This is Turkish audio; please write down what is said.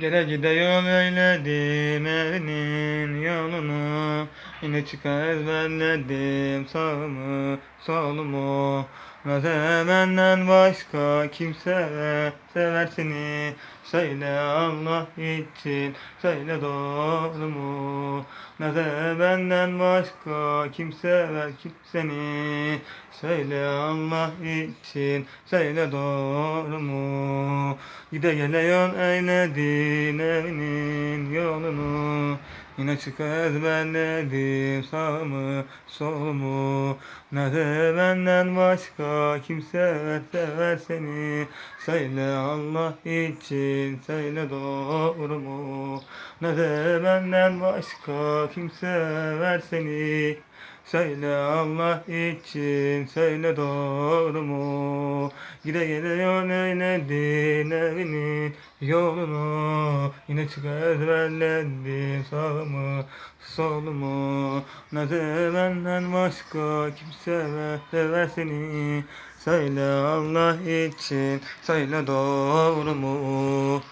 Gele gide yol eyledim evinin yolunu. Yine çıkar ezberledim sağımı solumu. Naze benden başka kimse sever seni. Söyle Allah için söyle doğru mu Naze benden başka kimse sever kim seni. Söyle Allah için söyle doğru mu Gide gele yol eyledin evinin yolunu. Yine çık ezberledim sağımı solumu Nerede benden başka kimse sever seni? Söyle Allah için söyle doğru mu? Nerede benden başka kimse sever seni? Söyle Allah için söyle doğru mu? Gide gele yol eyledin evinin yolunu Yine çık ezberledim sağımı solumu Nerede benden başka kimse sever seni. Söyle Allah için söyle doğru mu